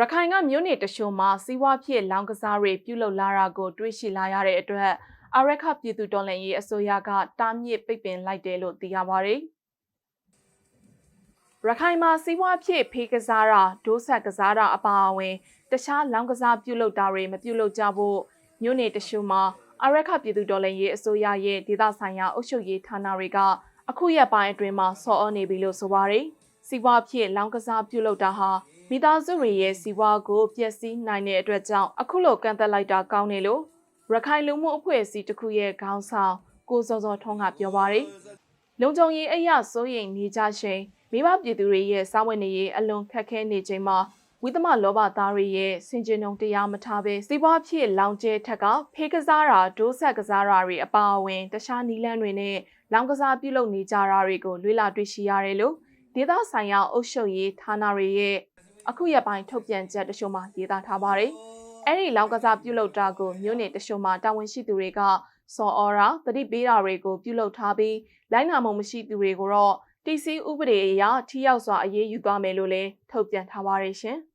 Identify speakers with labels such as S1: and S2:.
S1: ရခိုင်ကမြို့နယ်တချို့မှာစီးပွားဖြစ်လောင်ကစားတွေပြုလုပ်လာတာကိုတွေ့ရှိလာရတဲ့အတွက်အရက်ခပြည်သူတော်လှန်ရေးအစိုးရကတားမြစ်ပိတ်ပင်လိုက်တယ်လို့သိရပါတယ်။ရခိုင်မှာစီးပွားဖြစ်ဖေးကစားတာဒိုးဆက်ကစားတာအပါအဝင် တခြားလောင်ကစားပြုလုပ်တာတွေမပြုလုပ်ကြဖို့မြို့နယ်တချို့မှာအရက်ခပြည်သူတော်လှန်ရေးအစိုးရရဲ့ဒေသဆိုင်ရာအုပ်ချုပ်ရေးဌာနတွေကအခုရက်ပိုင်းအတွင်းမှာဆော်ဩနေပြီလို့ဆိုပါတယ်။ စီးပွားဖြစ်လောင်ကစားပြုလုပ်တာဟာမိသားစုတွေရဲ့စီးပွားကိုပျက်စီးနိုင်တဲ့အတွက်ကြောင့်အခုလိုကန့်သက်လိုက်တာကောင်းတယ်လို့ရခိုင်လူမှုအဖွဲ့အစည်းတစ်ခုရဲ့ခေါင်းဆောင်ကိုစောစောထွန်းကပြောပါတယ်။လုံခြုံရေးအရာစိုးရိမ်နေကြချိန်မိဘပြည်သူတွေရဲ့စာဝင်နေရေးအလွန်ခက်ခဲနေချိန်မှာဝိသမလောဘသားတွေရဲ့စင်ကြင်ုံတရားမထားဘဲစီးပွားဖြစ်လောင်ကျဲထက်ကဖေးကစားတာဒိုးဆက်ကစားတာတွေအပါအဝင်တခြားနီလန်းတွေနဲ့လောင်ကစားပြုလုပ်နေကြတာတွေကိုလွှဲလာတွေ့ရှိရတယ်လို့ ဒေသဆိုင်ရာအုပ်ချုပ်ရေးဌာနတွေရဲ့အခုရက်ပိုင်းထုတ်ပြန်ချက်တချို့မှာရေးသားထားပါတယ်။အဲ့ဒီလောင်ကစားပြုလုပ်တာကိုမြို့နယ်တချို့မှာတာဝန်ရှိသူတွေကစော်ဩရာတတိပေးတာတွေကိုပြုလုပ်ထားပြီးလိုင်းနာမှုမရှိသူတွေကိုတော့ TC ဥပဒေအရထိရောက်စွာအရေးယူသွားမယ်လို့လည်းထုတ်ပြန်ထားပါတယ်ရှင်။